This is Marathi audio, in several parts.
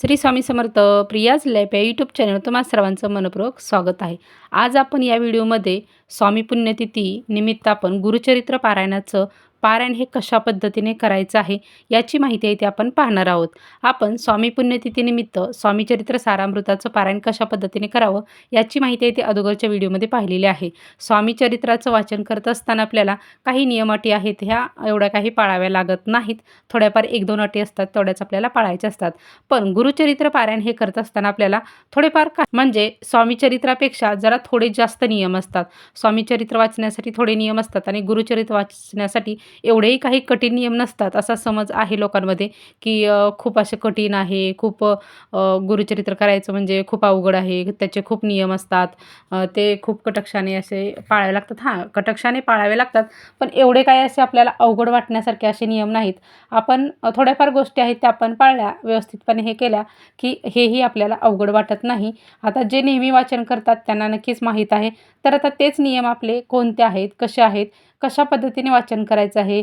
श्री स्वामी समर्थ प्रियाज लॅप या यूट्यूब चॅनल तुम्हा सर्वांचं मनपूर्वक स्वागत आहे. आज आपण या व्हिडिओमध्ये स्वामी पुण्यतिथी निमित्त आपण गुरुचरित्र पारायणाचं पारायण हे कशा पद्धतीने करायचं आहे याची माहिती आहे ती आपण पाहणार आहोत. आपण स्वामी पुण्यतिथीनिमित्त स्वामीचरित्र सारामृताचं पारायण कशा पद्धतीने करावं याची माहिती आहे ती अगोदरच्या व्हिडिओमध्ये पाहिलेली आहे. स्वामी चरित्राचं वाचन करत असताना आपल्याला काही नियम अटी आहेत ह्या एवढ्या काही पाळाव्या लागत नाहीत. थोड्याफार एक दोन अटी असतात तेवढ्याच आपल्याला पाळायच्या असतात. पण गुरुचरित्र पारायण हे करत असताना आपल्याला थोडेफार का म्हणजे स्वामीचरित्रापेक्षा जरा थोडे जास्त नियम असतात. स्वामीचरित्र वाचण्यासाठी थोडे नियम असतात आणि गुरुचरित्र वाचण्यासाठी एवढेही काही कठीण नियम नसतात असा समज आहे लोकांमध्ये की खूप असे कठीण आहे खूप गुरुचरित्र करायचं म्हणजे खूप अवघड आहे त्याचे खूप नियम असतात ते खूप कटक्षाने असे पाळावे लागतात. हां कटक्षाने पाळावे लागतात पण एवढे काय असे आपल्याला अवघड वाटण्यासारखे असे नियम नाहीत. आपण थोड्याफार गोष्टी आहेत त्या आपण पाळल्या व्यवस्थितपणे हे केल्या की हेही आपल्याला अवघड वाटत नाही. आता जे नेहमी वाचन करतात त्यांना नक्कीच माहीत आहे तर आता तेच नियम आपले कोणते आहेत कसे आहेत कशा पद्धतीने वाचन करायचं आहे?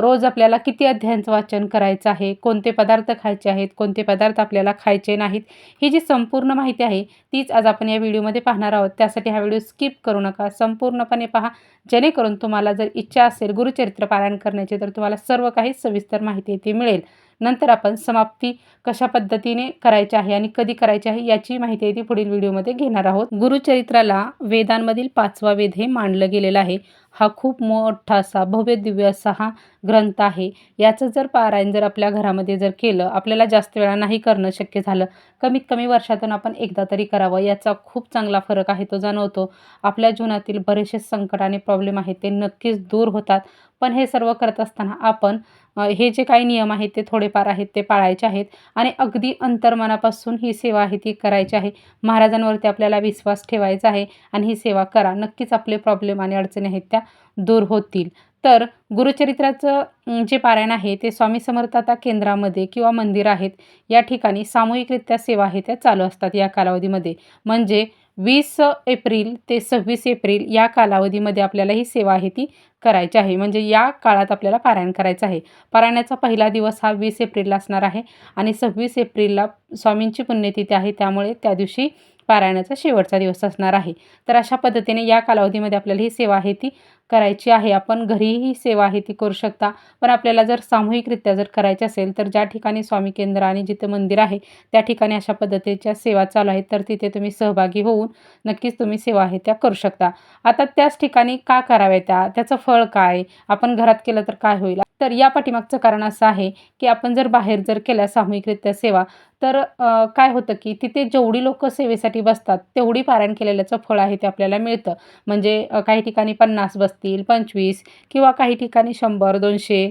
रोज आपल्याला किती अध्यायांचं वाचन करायचं आहे? कोणते पदार्थ खायचे आहेत? कोणते पदार्थ आपल्याला खायचे नाहीत? ही जी संपूर्ण माहिती आहे तीच आज आपण या व्हिडिओमध्ये पाहणार आहोत. त्यासाठी हा व्हिडिओ स्किप करू नका. संपूर्णपणे पहा. जेणेकरून तुम्हाला जर इच्छा असेल गुरुचरित्र पारायण करण्याची तर तुम्हाला सर्व काही सविस्तर माहिती ती मिळेल. नंतर आपण समाप्ती कशा पद्धतीने करायची आहे आणि कधी करायची आहे याची माहिती आहे ती पुढील व्हिडिओमध्ये घेणार आहोत. गुरुचरित्राला वेदांमधील पाचवा वेद हे मांडलं गेलेलं आहे. हा खूप मोठा असा भव्य दिव्य असा हा ग्रंथ आहे. याचं जर पारायण जर आपल्या घरामध्ये जर केलं आपल्याला जास्त वेळा नाही करणं शक्य झालं. कमीत कमी वर्षातून आपण एकदा तरी करावं. याचा खूप चांगला फरक आहे तो जाणवतो. आपल्या जीवनातील बरेचसे संकट आणि प्रॉब्लेम आहेत ते नक्कीच दूर होतात. पण हे सर्व करत असताना आपण हे जे काही नियम आहेत ते थोडेफार आहेत ते पाळायचे आहेत. आणि अगदी अंतर्मनापासून ही सेवा आहे ती करायची आहे. महाराजांवरती आपल्याला विश्वास ठेवायचा आहे आणि ही सेवा करा. नक्कीच आपले प्रॉब्लेम आणि अडचणी आहेत त्या दूर होतील. तर गुरुचरित्राचं जे पारायण आहे ते स्वामी समर्थता केंद्रामध्ये किंवा मंदिर आहेत या ठिकाणी सामूहिकरित्या सेवा आहे त्या चालू असतात या कालावधीमध्ये. म्हणजे वीस एप्रिल ते सव्वीस एप्रिल या कालावधीमध्ये आपल्याला ही सेवा आहे ती करायची आहे. म्हणजे या काळात आपल्याला पारायण करायचं आहे. पारायणाचा पहिला दिवस हा वीस एप्रिलला असणार आहे आणि सव्वीस एप्रिलला स्वामींची पुण्यतिथी आहे त्यामुळे त्या दिवशी पारायणाचा शेवटचा दिवस असणार आहे. तर अशा पद्धतीने या कालावधीमध्ये आपल्याला ही सेवा आहे ती करायची आहे. आपण घरीही ही सेवा आहे ती करू शकता. पण आपल्याला जर सामूहिकरित्या जर करायची असेल तर ज्या ठिकाणी स्वामी केंद्र आणि जिथे मंदिर आहे त्या ठिकाणी अशा पद्धतीच्या सेवा चालू आहेत. तर तिथे तुम्ही सहभागी होऊन नक्कीच तुम्ही सेवा आहे त्या करू शकता. आता त्याच ठिकाणी का कराव्या त्या? त्याचं फळ काय? आपण घरात केलं तर काय होईल? तर या पाठीमागचं कारण असं आहे की आपण जर बाहेर जर केल्या सामूहिकरित्या सेवा तर काय होतं की तिथे जेवढी लोक सेवेसाठी बसतात तेवढी पारायण केलेल्याचं फळ आहे ते आपल्याला मिळतं. म्हणजे काही ठिकाणी पन्नास बसतील पंचवीस किंवा काही ठिकाणी शंभर दोनशे.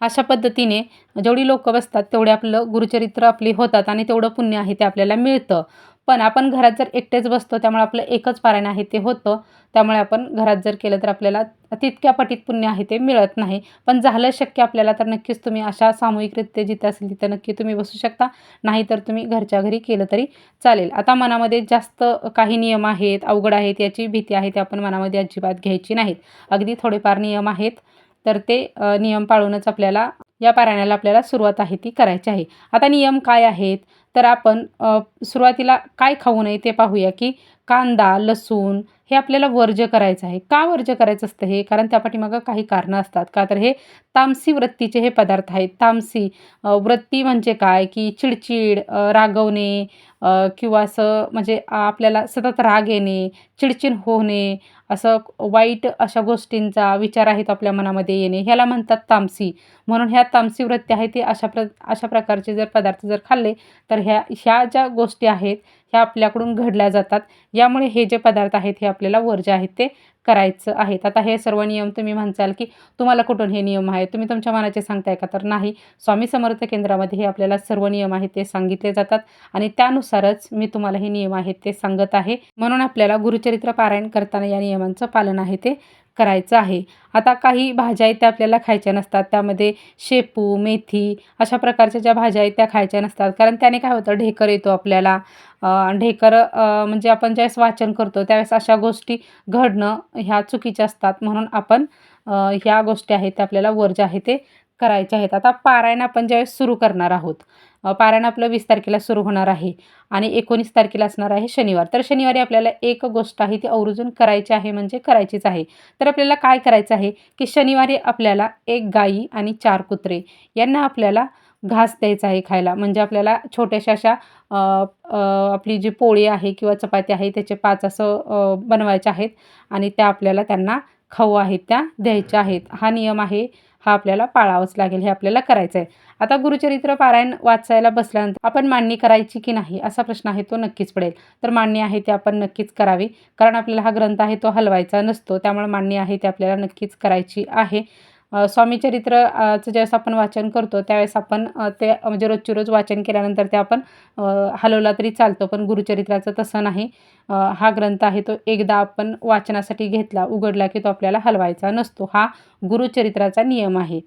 अशा पद्धतीने जेवढी लोक बसतात तेवढे आपलं गुरुचरित्र आपली होतात आणि तेवढं पुण्य आहे ते आपल्याला मिळतं. पण आपण घरात जर एकटेच बसतो त्यामुळे आपलं एकच पारायण आहे ते होतं. त्यामुळे आपण घरात जर केलं तर आपल्याला तितक्या पटीत पुण्य आहे ते मिळत नाही. पण झालं शक्य आपल्याला तर नक्कीच तुम्ही अशा सामूहिकरित्या जिथं असेल तिथं नक्की तुम्ही बसू शकता. नाहीतर तुम्ही घरच्या घरी केलं तरी चालेल. आता मनामध्ये जास्त काही नियम आहेत अवघड आहेत याची भीती आहे ते आपण मनामध्ये अजिबात घ्यायची नाहीत. अगदी थोडेफार नियम आहेत तर ते नियम पाळूनच आपल्याला या पारायणाला आपल्याला सुरुवात आहे ती करायची आहे. आता नियम काय आहेत? तर आपण सुरुवातीला काय खाऊ नये ते पाहूया की कांदा लसूण हे आपल्याला वर्ज्य करायचं आहे. का वर्ज्य करायचं असतं हे? कारण त्या पाठीमागं काही कारणं असतात. का तर हे तामसी वृत्तीचे हे पदार्थ आहेत. तामसी वृत्ती म्हणजे काय? की चिडचिड रागवणे किंवा असं म्हणजे आपल्याला सतत राग येणे चिडचिड होणे असं वाईट अशा गोष्टींचा विचार आहेत आपल्या मनामध्ये येणे. ह्याला म्हणतात तामसी. म्हणून ह्या तामसी वृत्ती आहे ते अशा प्र अशा प्रकारचे जर पदार्थ जर खाल्ले तर ह्या ह्या ज्या गोष्टी आहेत ह्या आपल्याकडून घडल्या जातात. यामुळे हे जे पदार्थ आहेत हे आपल्याला वर्ज्य आहेत ते करायचं आहेत आता हे सर्व नियम तुम्ही म्हणसाल की तुम्हाला कुठून हे नियम आहेत? तुम्ही तुमच्या मनाचे सांगताय का? तर नाही. स्वामी समर्थ केंद्रामध्ये हे आपल्याला सर्व नियम आहेत ते सांगितले जातात आणि त्यानुसारच मी तुम्हाला हे नियम आहेत ते सांगत आहे. म्हणून आपल्याला गुरुचरित्र पारायण करताना या नियमांचं पालन आहे ते. करायचं आहे. आता काही भाज्या आहेत त्या आपल्याला खायच्या नसतात. त्यामध्ये शेपू मेथी अशा प्रकारच्या ज्या भाज्या आहेत त्या खायच्या नसतात. कारण त्याने काय होतं ढेकर येतो आपल्याला. ढेकर म्हणजे आपण ज्यावेळेस वाचन करतो त्यावेळेस अशा गोष्टी घडणं ह्या चुकीच्या असतात. म्हणून आपण ह्या गोष्टी आहेत त्या आपल्याला वर ज्या आहे ते करायचे आहेत. आता पारायण आपण ज्यावेळेस सुरू करणार आहोत पारायण आपलं वीस तारखेला सुरू होणार आहे आणि एकोणीस तारखेला असणार आहे शनिवार. तर शनिवारी आपल्याला एक गोष्ट आहे ती आवर्जून करायची आहे म्हणजे करायचीच आहे. तर आपल्याला काय करायचं आहे की शनिवारी आपल्याला एक गाई आणि चार कुत्रे यांना आपल्याला घास द्यायचा आहे खायला. म्हणजे आपल्याला छोट्याशा अशा आपली जी पोळी आहे किंवा चपाती आहे त्याचे पाच असं बनवायचे आहेत आणि त्या आपल्याला त्यांना खाऊ आहेत त्या द्यायच्या आहेत. हा नियम आहे हा आपल्याला पाळावाच लागेल हे आपल्याला करायचं आहे आता गुरुचरित्र पारायण वाचायला बसल्यानंतर आपण मांडणी करायची की नाही असा प्रश्न आहे तो नक्कीच पडेल. तर मांडणी आहे ते आपण नक्कीच करावी कारण आपल्याला हा ग्रंथ आहे तो हलवायचा नसतो. त्यामुळे मांडणी आहे ते आपल्याला नक्कीच करायची आहे. अ, स्वामीचरित्र ज्यावेळेस आपण वाचन करतो त्यावेळेस आपण ते म्हणजे रोजची रोज वाचन केल्यानंतर ते आपण हलवला तरी चालतो पण गुरुचरित्राचं तसं नाही. हा ग्रंथ आहे तो एकदा आपण वाचनासाठी घेतला उघडला की तो आपल्याला हलवायचा नसतो. हा गुरुचरित्राचा नियम आहे.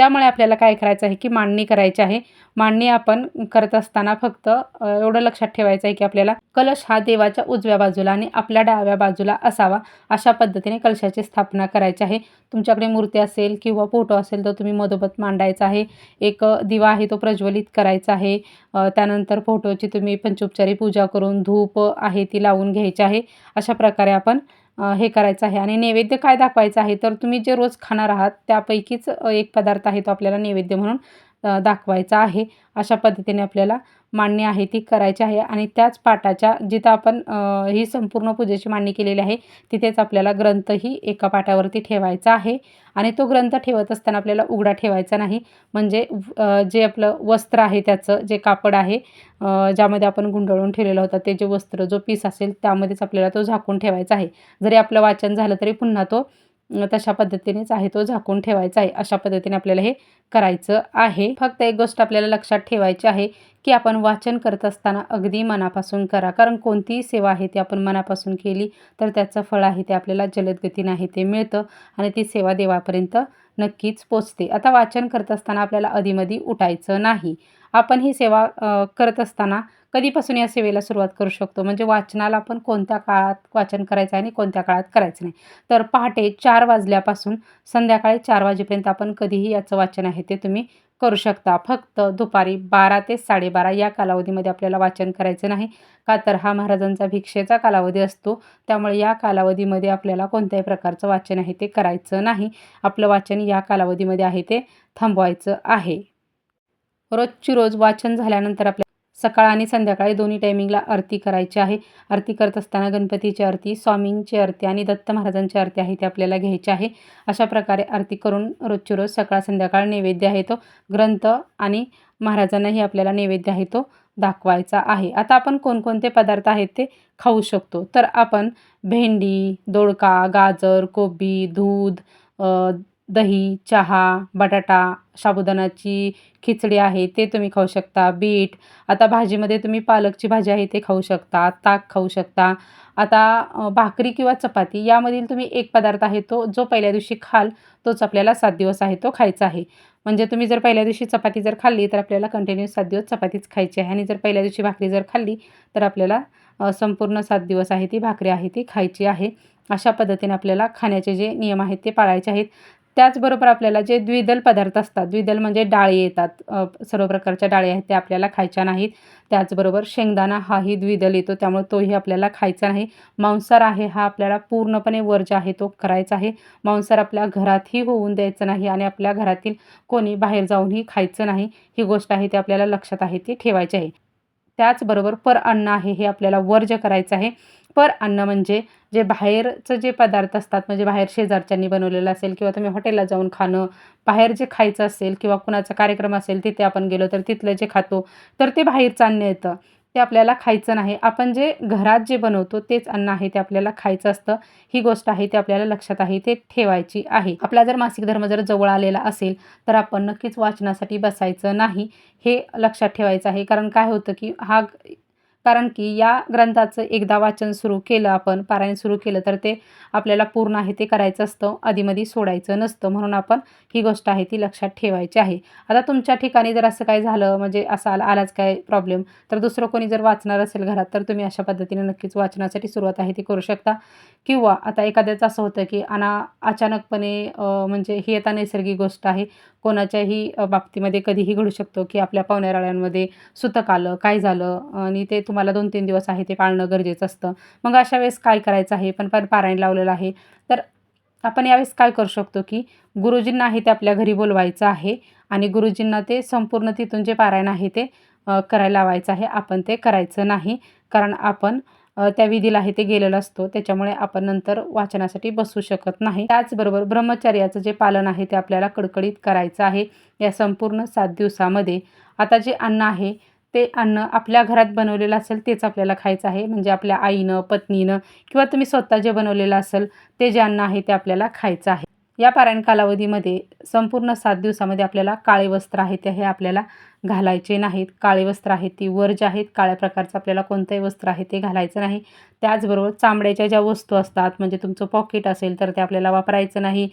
त्यामुळे आपल्याला काय करायचं आहे की मांडणी करायची आहे. मांडणी आपण करत असताना फक्त एवढं लक्षात ठेवायचं आहे की आपल्याला कलश हा देवाच्या उजव्या बाजूला आणि आपल्या डाव्या बाजूला असावा अशा पद्धतीने कलशाची स्थापना करायची आहे. तुमच्याकडे मूर्ती असेल किंवा फोटो असेल तर तुम्ही मधोमध मांडायचा आहे. एक दिवा आहे तो प्रज्वलित करायचा आहे. त्यानंतर फोटोची तुम्ही पंचोपचारी पूजा करून धूप आहे ती लावून घ्यायची आहे. अशा प्रकारे आपण हे करायचं आहे आणि नैवेद्य काय दाखवायचं आहे? तर तुम्ही जे रोज खाणार आहात त्यापैकीच एक पदार्थ आहे तो आपल्याला नैवेद्य म्हणून. दाखवायचा आहे. अशा पद्धतीने आपल्याला मांडणी आहे ती करायची आहे आणि त्याच पाटाच्या जिथं आपण ही संपूर्ण पूजेची मांडणी केलेली आहे तिथेच आपल्याला ग्रंथही एका पाटावरती ठेवायचा आहे. आणि तो ग्रंथ ठेवत असताना आपल्याला उघडा ठेवायचा नाही. म्हणजे जे आपलं वस्त्र आहे त्याचं जे कापड आहे ज्यामध्ये आपण गुंडाळून ठेवलेलं होतं ते जे वस्त्र जो पीस असेल त्यामध्येच आपल्याला तो झाकून ठेवायचा आहे. जरी आपलं वाचन झालं तरी पुन्हा तो तशा पद्धतीनेच आहे तो झाकून ठेवायचा आहे. अशा पद्धतीने आपल्याला हे करायचं आहे. फक्त एक गोष्ट आपल्याला लक्षात ठेवायची आहे की आपण वाचन करत असताना अगदी मनापासून करा. कारण कोणतीही सेवा आहे ती आपण मनापासून केली तर त्याचं फळ आहे ते आपल्याला जलद गतीने आहे ते मिळतं आणि ती सेवा देवापर्यंत नक्कीच पोचते. आता वाचन करत असताना आपल्याला अधीमधी उठायचं नाही. आपण ही सेवा करत असताना कधीपासून या सेवेला सुरुवात करू शकतो? म्हणजे वाचनाला आपण कोणत्या काळात वाचन करायचं आहे आणि कोणत्या काळात करायचं नाही? तर पहाटे चार वाजल्यापासून संध्याकाळी चार वाजेपर्यंत आपण कधीही याचं वाचन आहे ते तुम्ही करू शकता. फक्त दुपारी बारा ते साडेबारा या कालावधीमध्ये आपल्याला वाचन करायचं नाही का तर हा महाराजांचा भिक्षेचा कालावधी असतो. त्यामुळे या कालावधीमध्ये आपल्याला कोणत्याही प्रकारचं वाचन आहे ते करायचं नाही. आपलं वाचन या कालावधीमध्ये आहे ते थांबवायचं आहे. रोजची रोज वाचन झाल्यानंतर आपल्या सकाळ आणि संध्याकाळी दोन्ही टायमिंगला आरती करायची आहे. आरती करत असताना गणपतीची आरती स्वामींची आरती आणि दत्त महाराजांची आरती आहे ती आपल्याला घ्यायची आहे. अशा प्रकारे आरती करून रोजची रोज सकाळ संध्याकाळ नैवेद्य आहे तो. ग्रंथ आणि महाराजांनाही आपल्याला नैवेद्य आहे तो दाखवायचा आहे. आता आपण कोणकोणते पदार्थ आहेत ते खाऊ शकतो? तर आपण भेंडी दोडका गाजर कोबी दूध दही चहा बटाटा साबुदाणाची खिचडी आहे ते तुम्ही खाऊ शकता. बीट आता भाजीमध्ये तुम्ही पालकची भाजी आहे ते खाऊ शकता. ताक खाऊ शकता. आता भाकरी किंवा चपाती यामधील तुम्ही एक पदार्थ आहे तो जो पहिल्या दिवशी खाल तोच आपल्याला सात दिवस आहे तो खायचा आहे. म्हणजे तुम्ही जर पहिल्या दिवशी चपाती जर खाल्ली तर आपल्याला कंटिन्यू सात दिवस चपातीच खायची आहे. आणि जर पहिल्या दिवशी भाकरी जर खाल्ली तर आपल्याला संपूर्ण सात दिवस आहे ती भाकरी आहे ती खायची आहे. अशा पद्धतीने आपल्याला खाण्याचे जे नियम आहेत ते पाळायचे आहेत. त्याचबरोबर आपल्याला जे द्विदल पदार्थ असतात द्विदल म्हणजे डाळी येतात सर्व प्रकारच्या डाळी आहेत त्या आपल्याला खायच्या नाहीत. त्याचबरोबर शेंगदाणा हाही द्विदल येतो त्यामुळे तोही आपल्याला खायचा नाही. मांसाहार आहे हा आपल्याला पूर्णपणे वर्ज आहे तो करायचा आहे. मांसाहार आपल्या घरातही होऊन द्यायचं नाही आणि आपल्या घरातील कोणी बाहेर जाऊनही खायचं नाही. ही गोष्ट आहे ती आपल्याला लक्षात आहे ती ठेवायची आहे. त्याचबरोबर पर अन्न आहे हे आपल्याला वर्ज करायचं आहे पर अन्न म्हणजे जे बाहेरचं जे पदार्थ असतात म्हणजे बाहेर शेजारच्यांनी बनवलेलं असेल किंवा तुम्ही हॉटेलला जाऊन खाणं बाहेर जे खायचं असेल किंवा कुणाचा कार्यक्रम असेल तिथे आपण गेलो तर तिथलं जे खातो तर ते बाहेरचं अन्न येतं. ते आपल्याला खायचं नाही. आपण जे घरात जे बनवतो तेच अन्न आहे ते आपल्याला खायचं असतं. ही गोष्ट आहे ते आपल्याला लक्षात आहे ते ठेवायची आहे. आपला जर मासिक धर्म जर जवळ आलेला असेल तर आपण नक्कीच वाचनासाठी बसायचं नाही हे लक्षात ठेवायचं आहे. कारण काय होतं की हा कारण की या ग्रंथाचं एकदा वाचन सुरू केलं आपण पारायण सुरू केलं तर ते आपल्याला पूर्ण आहे ते करायचं असतं आधीमध्ये सोडायचं नसतं. म्हणून आपण ही गोष्ट आहे ती लक्षात ठेवायची आहे. आता तुमच्या ठिकाणी जर असं काय झालं म्हणजे असा आला आलाच काय प्रॉब्लेम तर दुसरं कोणी जर वाचणार असेल घरात तर तुम्ही अशा पद्धतीने नक्कीच वाचनासाठी सुरुवात आहे ती करू शकता. किंवा आता एखाद्याचं असं होतं की अना अचानकपणे म्हणजे ही आता नैसर्गिक गोष्ट आहे. कोणाच्याही बाबतीमध्ये कधीही घडू शकतो की आपल्या पाहुण्याराळ्यांमध्ये सुतक आलं काय झालं आणि ते तुम्हाला दोन तीन दिवस आहे ते पाळणं गरजेचं असतं. मग अशा वेळेस काय करायचं आहे? पण पण पारायण लावलेलं आहे. तर आपण यावेळेस काय करू शकतो की गुरुजींना आहे ते आपल्या घरी बोलवायचं आहे आणि गुरुजींना ते संपूर्ण तिथून जे पारायण आहे ते करायला लावायचं आहे. आपण ते करायचं नाही. कारण आपण त्या विधीला आहे ते गेलेलं असतो. त्याच्यामुळे आपण नंतर वाचनासाठी बसू शकत नाही. त्याचबरोबर ब्रह्मचर्याचं जे पालन आहे ते आपल्याला कडकडीत करायचं आहे. या संपूर्ण सात दिवसामध्ये. आता जे अन्न आहे ते अन्न आपल्या घरात बनवलेलं असेल तेच आपल्याला खायचं आहे. म्हणजे आपल्या आईनं पत्नीनं किंवा तुम्ही स्वतः जे बनवलेलं असेल ते जे अन्न आहे ते आपल्याला खायचं आहे. या पारायण कालावधीमध्ये संपूर्ण सात दिवसामध्ये आपल्याला काळे वस्त्र आहे ते हे आपल्याला घालायचे नाहीत. काळे वस्त्र आहेत ती वर्ज आहेत काळ्या प्रकारचं आपल्याला कोणतंही वस्त्र आहे ते घालायचं नाही. त्याचबरोबर चामड्याच्या ज्या वस्तू असतात म्हणजे तुमचं पॉकेट असेल तर ते आपल्याला वापरायचं नाही.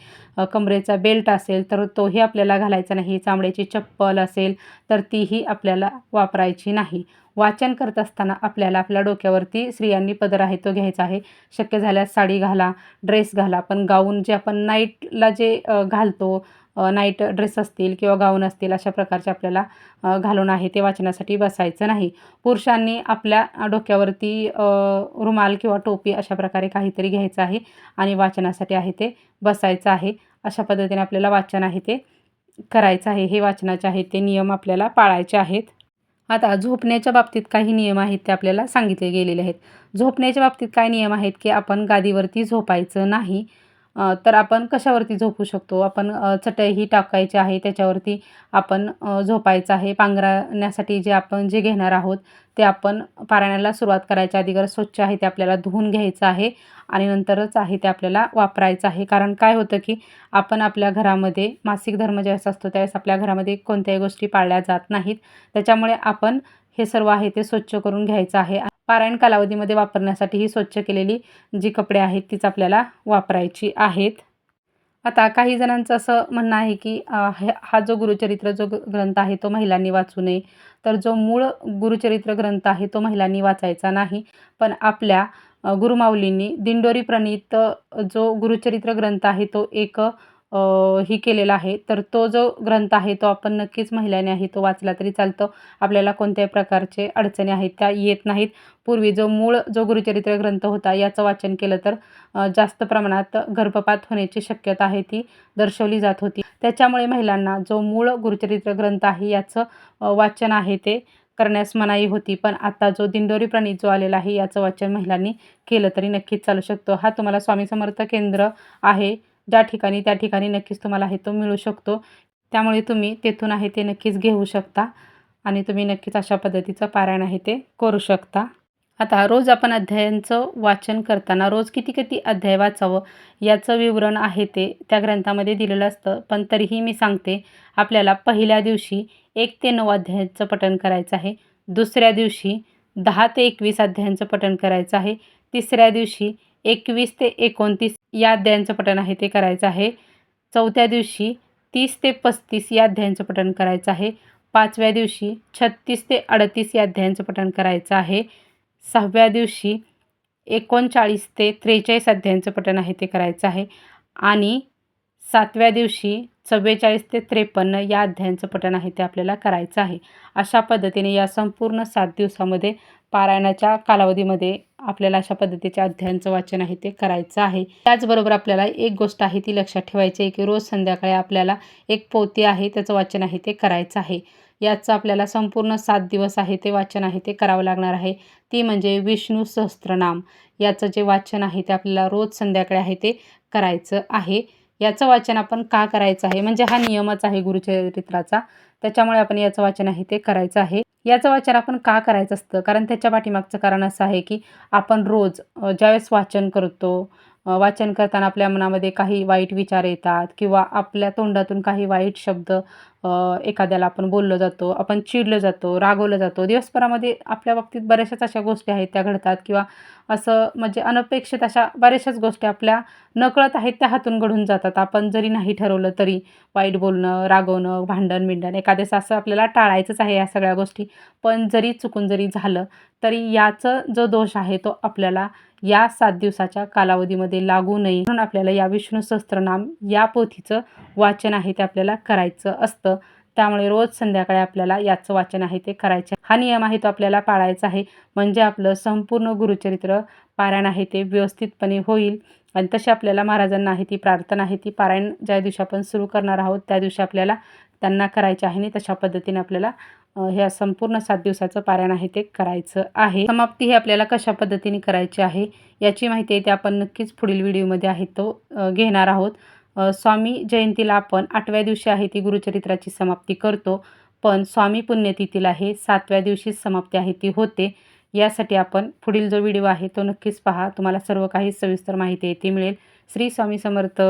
कमरेचा बेल्ट असेल तर तोही आपल्याला घालायचा नाही. चामड्याची चप्पल असेल तर तीही आपल्याला वापरायची नाही. वाचन करत असताना आपल्याला आपल्या डोक्यावरती स्त्रियांनी पदर आहे तो घ्यायचा आहे. शक्य झाल्यास साडी घाला ड्रेस घाला पण गाऊन जे आपण नाईटला जे घालतो नाईट ड्रेस असतील किंवा गाऊन असतील अशा प्रकारचे आपल्याला घालून आहे ते वाचनासाठी बसायचं नाही. पुरुषांनी आपल्या डोक्यावरती रुमाल किंवा टोपी अशा प्रकारे काहीतरी घ्यायचं आहे आणि वाचनासाठी आहे ते बसायचं आहे. अशा पद्धतीने आपल्याला वाचन आहे ते करायचं आहे. हे वाचनाचे आहे ते नियम आपल्याला पाळायचे आहेत. आता झोपण्याच्या बाबतीत काही नियम आहेत ते आपल्याला सांगितले गेलेले आहेत. झोपण्याच्या बाबतीत काय नियम आहेत की आपण गादीवरती झोपायचं नाही? तर आपण कशावरती झोपू शकतो? आपण अ, चटई टाकायची आहे त्याच्यावरती आपण झोपायचं आहे. पांघरण्यासाठी जे आपण जे घेणार आहोत ते आपण पारायणाला सुरुवात करायच्या अगोदर स्वच्छ आहे ते आपल्याला धुवून घ्यायचं आहे आणि नंतरच आहे ते आपल्याला वापरायचं आहे. कारण काय होतं की आपण आपल्या घरामध्ये मासिक धर्म ज्यावेळेस असतो त्यावेळेस आपल्या घरामध्ये कोणत्याही गोष्टी पाळल्या जात नाहीत. त्याच्यामुळे आपण हे सर्व आहे ते स्वच्छ करून घ्यायचं आहे. पारायण कालावधीमध्ये वापरण्यासाठी ही स्वच्छ केलेली जी कपडे आहेत तीच आपल्याला वापरायची आहेत. आता काही जणांचं असं म्हणणं आहे की हा जो गुरुचरित्र जो ग्रंथ आहे तो महिलांनी वाचू नये. तर जो मूळ गुरुचरित्र ग्रंथ आहे तो महिलांनी वाचायचा नाही. पण आपल्या गुरुमाऊलींनी दिंडोरी प्रणीत जो गुरुचरित्र ग्रंथ आहे तो एक ही केलेला आहे. तर तो जो ग्रंथ आहे तो आपण नक्कीच महिलांनी आहे तो वाचला तरी चालतो. आपल्याला कोणत्याही प्रकारचे अडचणी आहेत त्या येत नाहीत. पूर्वी जो मूळ जो गुरुचरित्र ग्रंथ होता याचं वाचन केलं तर जास्त प्रमाणात गर्भपात होण्याची शक्यता आहे ती दर्शवली जात होती. त्याच्यामुळे महिलांना जो मूळ गुरुचरित्र ग्रंथ आहे याचं वाचन आहे ते करण्यास मनाई होती. पण आता जो दिंडोरी प्राणी जो आलेला आहे याचं वाचन महिलांनी केलं तरी नक्कीच चालू शकतो. हा तुम्हाला स्वामी समर्थ केंद्र आहे. ज्या ठिकाणी त्या ठिकाणी नक्कीच तुम्हाला आहे तो मिळू शकतो. त्यामुळे तुम्ही तेथून आहे ते नक्कीच घेऊ शकता आणि तुम्ही नक्कीच अशा पद्धतीचं पारायण आहे ते करू शकता. आता रोज आपण अध्यायांचं वाचन करताना रोज किती किती अध्याय वाचावं याचं विवरण आहे ते त्या ग्रंथामध्ये दिलेलं असतं. पण तरीही मी सांगते आपल्याला पहिल्या दिवशी एक ते नऊ अध्यायांचं पठण करायचं आहे. दुसऱ्या दिवशी दहा ते एकवीस अध्यायांचं पठण करायचं आहे. तिसऱ्या दिवशी एकवीस ते एकोणतीस या अध्यायांचं पठण आहे ते करायचं आहे. चौथ्या दिवशी तीस ते पस्तीस या अध्यायांचं पठण करायचं आहे. पाचव्या दिवशी छत्तीस ते अडतीस या अध्यायांचं पठण करायचं आहे. सहाव्या दिवशी एकोणचाळीस ते त्रेचाळीस अध्यायांचं पठण आहे ते करायचं आहे. आणि सातव्या दिवशी चव्वेचाळीस ते त्रेपन्न या अध्यायांचं पठण आहे ते आपल्याला करायचं आहे. अशा पद्धतीने या संपूर्ण सात दिवसामध्ये पारायणाच्या कालावधीमध्ये आपल्याला अशा पद्धतीच्या अध्यायांचं वाचन आहे ते करायचं आहे. त्याचबरोबर आपल्याला एक गोष्ट आहे ती लक्षात ठेवायची आहे की रोज संध्याकाळी आपल्याला एक पोती आहे त्याचं वाचन आहे ते करायचं आहे. याचं आपल्याला संपूर्ण सात दिवस आहे ते वाचन आहे ते करावं लागणार आहे. ती म्हणजे विष्णू सहस्त्रनाम. याचं जे वाचन आहे ते आपल्याला रोज संध्याकाळी आहे ते करायचं आहे. याचं वाचन आपण का करायचं आहे? म्हणजे हा नियमच आहे गुरुचरित्राचा. त्याच्यामुळे आपण याचं वाचन आहे ते करायचं आहे. याचं वाचन आपण का करायचं असतं? कारण त्याच्या पाठीमागचं कारण असं आहे की आपण रोज ज्यावेळेस वाचन करतो वाचन करताना आपल्या मनामध्ये काही वाईट विचार येतात किंवा आपल्या तोंडातून काही वाईट शब्द एखाद्याला आपण बोललो जातो आपण चिडलं जातो रागवलं जातो. दिवसभरामध्ये आपल्या बाबतीत बऱ्याचशाच अशा गोष्टी आहेत त्या घडतात किंवा असं म्हणजे अनपेक्षित अशा बऱ्याचशाच गोष्टी आपल्या नकळत आहेत त्या हातून घडून जातात. आपण जरी नाही ठरवलं तरी वाईट बोलणं रागवणं भांडण बिंडण एखाद्याचं असं आपल्याला टाळायचंच आहे या सगळ्या गोष्टी. पण जरी चुकून जरी झालं तरी याचं जो दोष आहे तो आपल्याला या सात दिवसाच्या कालावधीमध्ये लागू नये. म्हणून आपल्याला या विष्णू सहस्त्रनाम या पोथीचं वाचन आहे ते आपल्याला करायचं असतं. त्यामुळे रोज संध्याकाळी आपल्याला याचं वाचन आहे ते करायचं. हा नियम आहे तो आपल्याला पाळायचा आहे. म्हणजे आपलं संपूर्ण गुरुचरित्र पारायण आहे ते व्यवस्थितपणे होईल. आणि तशी आपल्याला महाराजांना आहे ती प्रार्थना आहे ती पारायण ज्या दिवशी आपण सुरू करणार आहोत त्या दिवशी आपल्याला त्यांना करायचे आहे आणि तशा पद्धतीने आपल्याला ह्या संपूर्ण सात दिवसाचं पारायण आहे ते करायचं आहे. समाप्ती ही आपल्याला कशा पद्धतीने करायची आहे याची माहिती आहे ते आपण नक्कीच पुढील व्हिडिओमध्ये आहे तो घेणार आहोत. स्वामी जयंतीला आपण आठव्या दिवशी आहे ती गुरुचरित्राची समाप्ती करतो. पण स्वामी पुण्यतिथीला हे सातव्या दिवशी समाप्ती आहे ती होते. यासाठी आपण पुढील जो व्हिडिओ आहे तो नक्कीच पहा. तुम्हाला सर्व काही सविस्तर माहिती आहे ती मिळेल. श्री स्वामी समर्थ.